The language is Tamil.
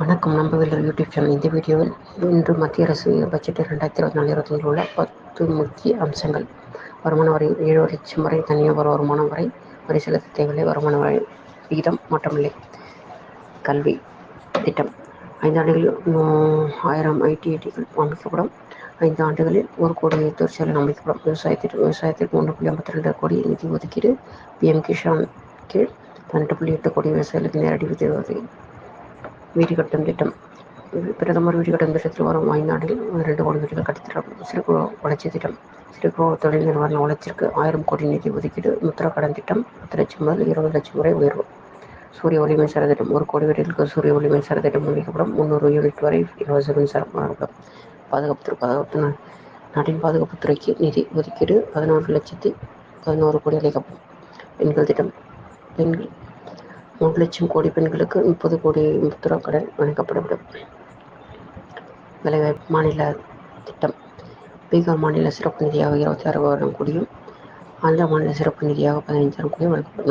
வணக்கம். நம்பவில்லை யூடியூப் சேனல். இந்த வீடியோவில் இன்று மத்திய அரசு பட்ஜெட் ரெண்டாயிரத்தி இருபத்தி நாலு இருபத்தஞ்சில் உள்ள பத்து முக்கிய அம்சங்கள். வருமான வரி ஏழு லட்சம் வரை தனிநபர் வருமானம் வரை வரி செலுத்த தேவையில்லை வருமான வரி விகிதம் மாற்றமில்லை கல்வி திட்டம். ஐந்து ஆண்டுகளில் ஆயிரம் ஐடிஐடிகள் அமைக்கப்படும். ஐந்து ஆண்டுகளில் ஒரு கோடி தொழிற்சாலை அமைக்கப்படும். விவசாயத்திற்கு விவசாயத்திற்கு மூன்று புள்ளி ஐம்பத்தி ரெண்டு கோடி நிதி ஒதுக்கீடு. பிஎம் கிஷான் கீழ் பன்னெண்டு புள்ளி எட்டு கோடி விவசாயிகளுக்கு நேரடி உதவி வீடு கட்டும் திட்டம். பிரதமர் வீடு கட்டும் திட்டத்தில் வரும் ஐந்தாண்டில் இரண்டு கோடி வீடுகள் கட்டித்தரும் சிறு குறு வளர்ச்சி திட்டம். சிறு குறு தொழில் நிறுவன வளர்ச்சிக்கு ஆயிரம் கோடி நிதி ஒதுக்கீடு முத்ரா கடன் திட்டம் பத்து லட்சம் முதல் இருபது லட்சம் வரை உயர்வு. சூரிய ஒளி மின்சார திட்டம். ஒரு கோடி வீடுகளுக்கு சூரிய ஒளி மின்சார திட்டம் அமைக்கப்படும் முந்நூறு யூனிட் வரை இலவச மின்சாரம் வழங்கப்படும். பாதுகாப்பு பாதுகாப்பு நாட்டின் பாதுகாப்புத்துறைக்கு நிதி ஒதுக்கீடு பதினோரு லட்சத்தி பதினோரு கோடி அளிக்கப்படும். பெண்கள் திட்டம். பெண்கள் மூன்று லட்சம் கோடி பெண்களுக்கு முப்பது கோடி முத்ரா கடன் வழங்கப்படவிடும். வேலைவாய்ப்பு மாநில திட்டம். பீகார் மாநில சிறப்பு நிதியாக இருபத்தி ஆறு வருடம் கோடியும் ஆந்திர மாநில சிறப்பு நிதியாக பதினைந்தாயிரம் கோடியும் வழங்கப்படும்.